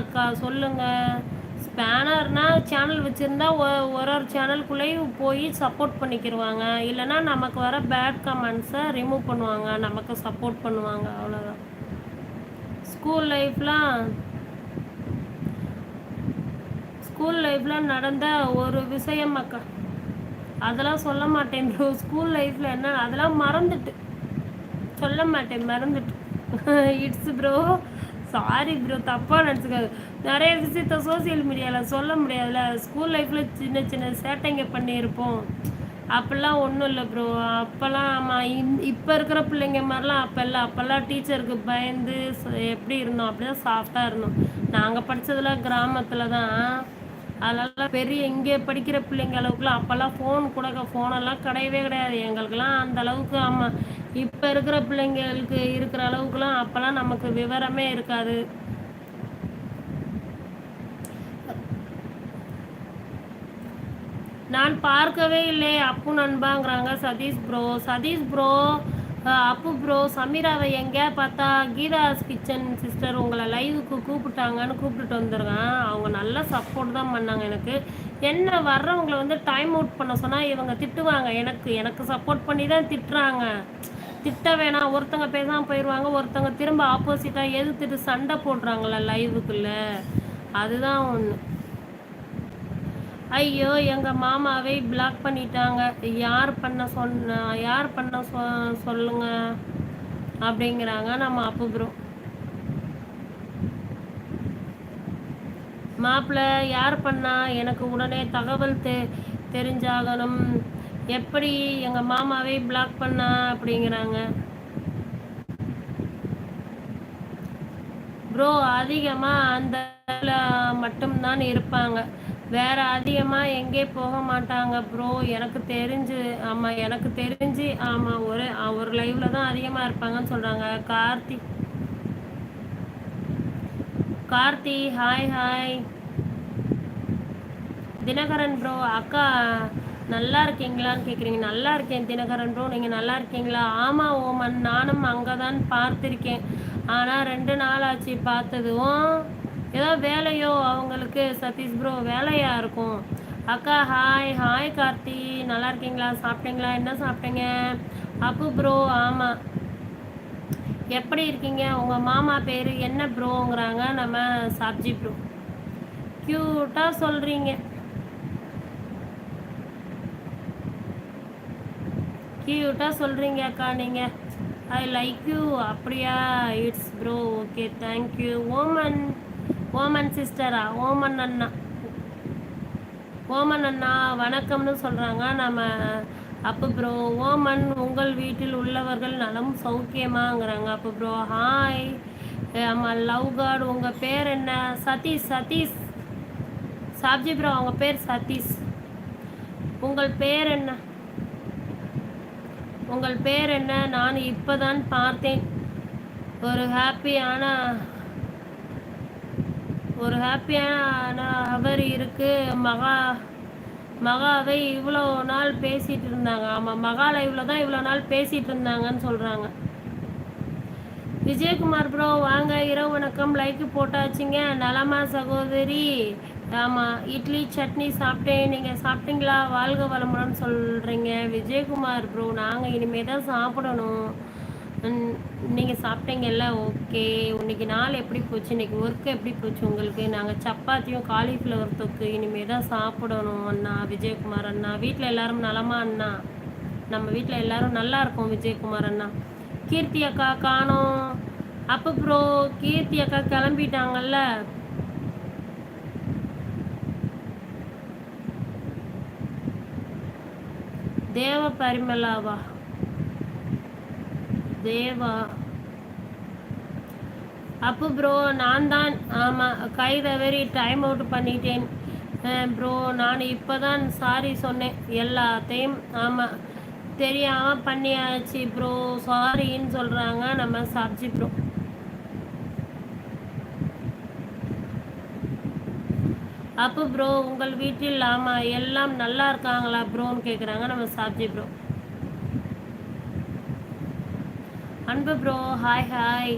அக்கா சொல்லுங்கள் ஸ்பேனர்னால் சேனல் வச்சுருந்தா ஒரு ஒரு சேனலுக்குள்ளேயும் போய் சப்போர்ட் பண்ணிக்கிடுவாங்க இல்லைனா நமக்கு வர பேட் கமெண்ட்ஸை ரிமூவ் பண்ணுவாங்க. நமக்கு சப்போர்ட் பண்ணுவாங்க. அவ்வளோதான் ஸ்கூல் லைஃப்லாம் ஸ்கூல் லைஃப்பில் நடந்த ஒரு விஷயம் அக்கா. அதெல்லாம் சொல்ல மாட்டேன் ப்ரோ ஸ்கூல் லைஃப்பில் என்ன அதெல்லாம் மறந்துட்டு. சொல்ல மாட்டேன் மறந்துட்டு. இட்ஸ் ப்ரோ சாரி ப்ரோ தப்பாக நினச்சிக்காது. நிறைய விஷயத்த சோசியல் மீடியாவில் சொல்ல முடியாதுல்ல. ஸ்கூல் லைஃப்பில் சின்ன சின்ன சேட்டைங்க பண்ணியிருப்போம். அப்போல்லாம் ஒன்றும் இல்லை ப்ரோ அப்போல்லாம் ஆமாம் இப்போ இருக்கிற பிள்ளைங்க மாதிரிலாம் அப்போ இல்லை. அப்போல்லாம் டீச்சருக்கு பயந்து எப்படி இருந்தோம்? அப்படி தான் சாஃப்டாக இருந்தோம். நாங்கள் படித்ததெல்லாம் கிராமத்தில் தான். அதனால் பெரிய இங்கே படிக்கிற பிள்ளைங்க அளவுக்குலாம் அப்போல்லாம் ஃபோன் கூட ஃபோனெல்லாம் கிடையவே கிடையாது. எங்களுக்கெல்லாம் அந்த அளவுக்கு ஆமாம் இப்போ இருக்கிற பிள்ளைங்களுக்கு இருக்கிற அளவுக்குலாம் அப்போல்லாம் நமக்கு விவரமே இருக்காது. நான் பார்க்கவே இல்லை Appu நண்பாங்கிறாங்க Sathish bro. Sathish bro Appu bro சமீராவை எங்கே பார்த்தா கீதாஸ் கிச்சன் சிஸ்டர் உங்களை லைவுக்கு கூப்பிட்டாங்கன்னு கூப்பிட்டுட்டு வந்துருக்கேன். அவங்க நல்ல சப்போர்ட் தான் பண்ணாங்க எனக்கு. என்ன வர்றவங்களை வந்து டைம் அவுட் பண்ண சொன்னால் இவங்க திட்டுவாங்க. எனக்கு எனக்கு சப்போர்ட் பண்ணி தான் திட்டுறாங்க. திட்ட வேணாம் ஒருத்தங்க பேசாமல் போயிடுவாங்க ஒருத்தங்க திரும்ப ஆப்போசிட்டாக எதிர்த்துட்டு சண்டை போடுறாங்களா லைவுக்குள்ளே அதுதான் ஒன்று ஐயோ எங்கள் மாமாவை பிளாக் பண்ணிட்டாங்க. யார் பண்ண சொன்ன யார் பண்ண சொ சொல்லுங்க அப்படிங்கிறாங்க நம்ம அப்பு மாப்பிள்ள யார் பண்ணா எனக்கு உடனே தகவல் தெ தெரிஞ்சாகணும். எப்படி எங்கள் மாமாவை பிளாக் பண்ணா அப்படிங்கிறாங்க. ப்ரோ அதிகமாக அந்த மட்டும்தான் இருப்பாங்க. வேற அதிகமாக எங்கே போக மாட்டாங்க ப்ரோ எனக்கு தெரிஞ்சு ஆமாம் எனக்கு தெரிஞ்சு ஆமாம் ஒரு ஒரு லைவ்ல தான் அதிகமாக இருப்பாங்கன்னு சொல்கிறாங்க Karthi. Karthi hi hi Dhinakaran bro அக்கா நல்லா இருக்கீங்களான்னு கேட்குறீங்க நல்லா இருக்கேன் தினகரன் ப்ரோ. நீங்கள் நல்லா இருக்கீங்களா ஆமாம் ஓமன். நானும் அங்கே தான் பார்த்துருக்கேன். ஆனால் ரெண்டு நாள் ஆச்சு பார்த்ததும் ஏதோ வேலையோ அவங்களுக்கு சதீஷ் ப்ரோ வேலையாக இருக்கும். அக்கா ஹாய் ஹாய் கார்த்தி. நல்லா இருக்கீங்களா சாப்பிட்டீங்களா? என்ன சாப்பிட்டீங்க? அப்பு ப்ரோ ஆமாம் எப்படி இருக்கீங்க? உங்கள் மாமா பேர் என்ன ப்ரோங்கிறாங்க. நம்ம சப்ஜி ப்ரோ. க்யூட்டாக சொல்கிறீங்க க்யூட்டாக சொல்கிறீங்க அக்கா நீங்கள் ஐ லைக் யூ அப்படியா? It's bro okay thank you Oman Oman சிஸ்டரா ஓமன் அண்ணா. ஓமன் அண்ணா வணக்கம்னு சொல்கிறாங்க நம்ம அப்போ ப்ரோ ஓமன் உங்கள் வீட்டில் உள்ளவர்கள் நலம் சௌக்கியமாங்கிறாங்க அப்போ ப்ரோ ஹாய் ஆமாம் லவ் கார்டு உங்கள் பேர் என்ன? சதீஷ் சதீஷ். சாப்ஜி ப்ரோ அவங்க பேர் சதீஷ். உங்கள் பேர் என்ன? உங்கள் பேர் என்ன? நான் இப்போதான் பார்த்தேன். ஒரு ஹாப்பியான ஒரு ஹாப்பியான அவர் இருக்கு. மகா மகாவை இவ்வளோ நாள் பேசிகிட்டு இருந்தாங்க. ஆமாம் மகால இவ்வளோ தான் இவ்வளோ நாள் பேசிகிட்டு இருந்தாங்கன்னு சொல்கிறாங்க விஜயகுமார் ப்ரோ வாங்க. இரவு வணக்கம். லைக்கு போட்டாச்சுங்க. நலமா சகோதரி. ஆமாம் இட்லி சட்னி சாப்பிட்டேன் நீங்கள் சாப்பிட்டீங்களா? வாழ்க வளமுடன் சொல்கிறீங்க விஜயகுமார் ப்ரோ நாங்கள் இனிமேல் தான் சாப்பிடணும். நீங்கள் சாப்பிட்டீங்கல்ல? ஓகே. இன்னைக்கு நாள் எப்படி போச்சு? இன்னைக்கு ஒர்க் எப்படி போச்சு உங்களுக்கு? நாங்கள் சப்பாத்தியும் காலிஃப்ளவர் தொக்கு இனிமேல் தான் சாப்பிடணும் அண்ணா விஜயகுமார் அண்ணா. வீட்டில் எல்லாரும் நலமா அண்ணா? நம்ம வீட்டில் எல்லாரும் நல்லா இருக்கோம் விஜயகுமார் அண்ணா. கீர்த்தி அக்கா காணோம். அப்போ ப்ரோ கீர்த்தி அக்கா கிளம்பிட்டாங்கல்ல? தேவ பரிமலாவா தேவா. அப்போ ப்ரோ நான் தான் ஆமாம் கை தவறி டைம் அவுட் பண்ணிட்டேன். ப்ரோ நான் இப்போ தான் சாரி சொன்னேன். எல்லாத்தையும் ஆமாம் தெரியாமல் பண்ணியாச்சு ப்ரோ சாரின்னு சொல்கிறாங்க நம்ம சப்ஜி ப்ரோ அப்போ ப்ரோ உங்கள் வீட்டில் ஆமாம் எல்லாம் நல்லா இருக்காங்களா ப்ரோன்னு கேட்குறாங்க நம்ம சாப்ஜி ப்ரோ அன்பு ப்ரோ ஹாய் ஹாய்